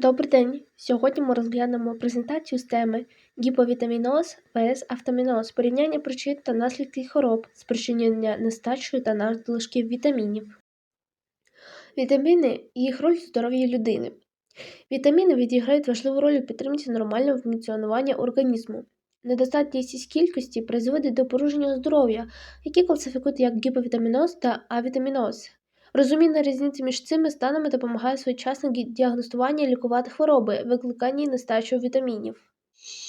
Добрий день! Сьогодні ми розглянемо презентацію з теми гіповітаміноз vs автоміноз, порівняння причин та наслідків хвороб, спричинення нестачею та надлишків вітамінів. Вітаміни і їх роль в здоров'ї людини. Вітаміни відіграють важливу роль у підтримці нормального функціонування організму. Недостатність із кількості призводить до порушення здоров'я, які класифікують як гіповітаміноз та авітаміноз. Розуміння різниці між цими станами допомагає своєчасно діагностування і лікувати хвороби, викликані нестачею вітамінів.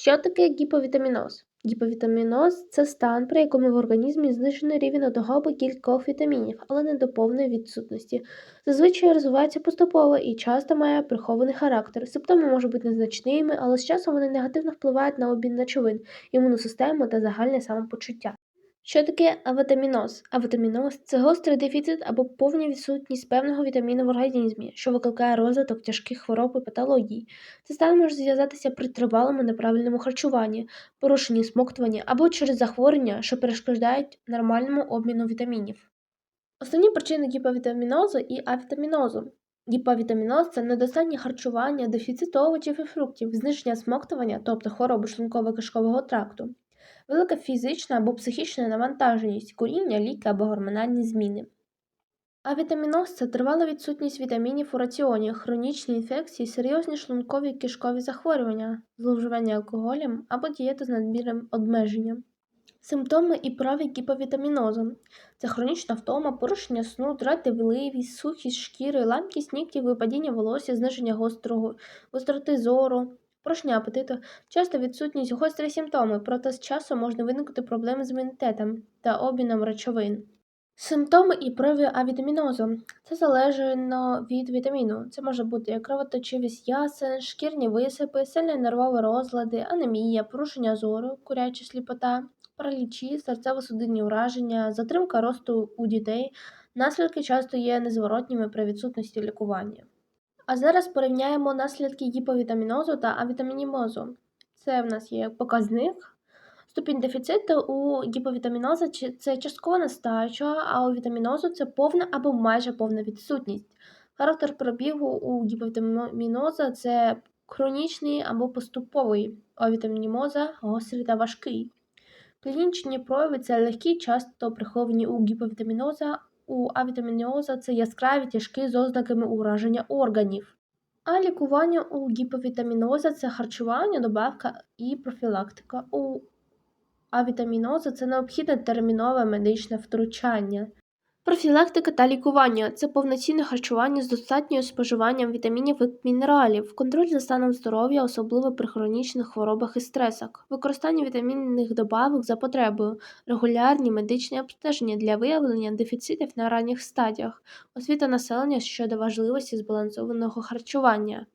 Що таке гіповітаміноз? Гіповітаміноз це стан, при якому в організмі знижений рівень одного або кількох вітамінів, але не до повної відсутності. Зазвичай розвивається поступово і часто має прихований характер. Симптоми можуть бути незначними, але з часом вони негативно впливають на обмін речовин, імунну систему та загальне самопочуття. Що таке авітаміноз? Авітаміноз це гострий дефіцит або повна відсутність певного вітаміну в організмі, що викликає розвиток тяжких хвороб і патологій. Це стан може зв'язатися при тривалому неправильному харчуванні, порушенні смоктування або через захворювання, що перешкоджають нормальному обміну вітамінів. Основні причини гіповітамінозу і авітамінозу. Гіповітаміноз це недостатнє харчування, дефіцит овочів і фруктів, зниження смоктування, тобто хвороби шлунково-кишкового тракту, велика фізична або психічна навантаженість, куріння, ліки або гормональні зміни. Авітаміноз це тривала відсутність вітамінів у раціоні, хронічні інфекції, серйозні шлункові кишкові захворювання, зловживання алкоголем або дієта з надмірним обмеженням. Симптоми і прояви гіповітамінозу це хронічна втома, порушення сну, дратівливість, сухість шкіри, ламкість нігтів, випадіння волосся, зниження гострого, гостроти зору, порушення апетиту, часто відсутність гострі симптоми, проте з часом можна виникнути проблеми з імунітетом та обміном речовин. Симптоми і прояви авітамінозу це залежно від вітаміну. Це може бути кровоточивість ясен, шкірні висипи, сильні нервові розлади, анемія, порушення зору, куряча сліпота, паралічі, серцево-судинні ураження, затримка росту у дітей. Наслідки часто є незворотніми при відсутності лікування. А зараз порівняємо наслідки гіповітамінозу та авітамінімозу. Це в нас є показник. Ступінь дефіциту у гіповітамінозу це часткова нестача, а у вітамінозу це повна або майже повна відсутність. Характер пробігу у гіповітаміноза це хронічний або поступовий, а вітамінімоза гострий та важкий. Клінічні прояви це легкі, часто приховані у гіповітаміноза, у авітамініоза це яскраві тяжкі з ознаками ураження органів. А лікування у гіповітаміноза це харчування, добавка і профілактика. У авітаміноза це необхідне термінове медичне втручання. Профілактика та лікування це повноцінне харчування з достатньою споживанням вітамінів і мінералів, контроль за станом здоров'я, особливо при хронічних хворобах і стресах, використання вітамінних добавок за потребою, регулярні медичні обстеження для виявлення дефіцитів на ранніх стадіях, освіта населення щодо важливості збалансованого харчування.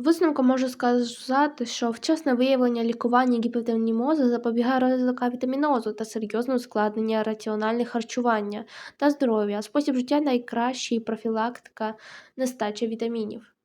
Висновком можу сказати, що вчасне виявлення лікування гіпотенімозу запобігає розвитку вітамінозу та серйозного ускладнення раціональних харчування та здоров'я. Спосіб життя найкращий профілактика нестачі вітамінів.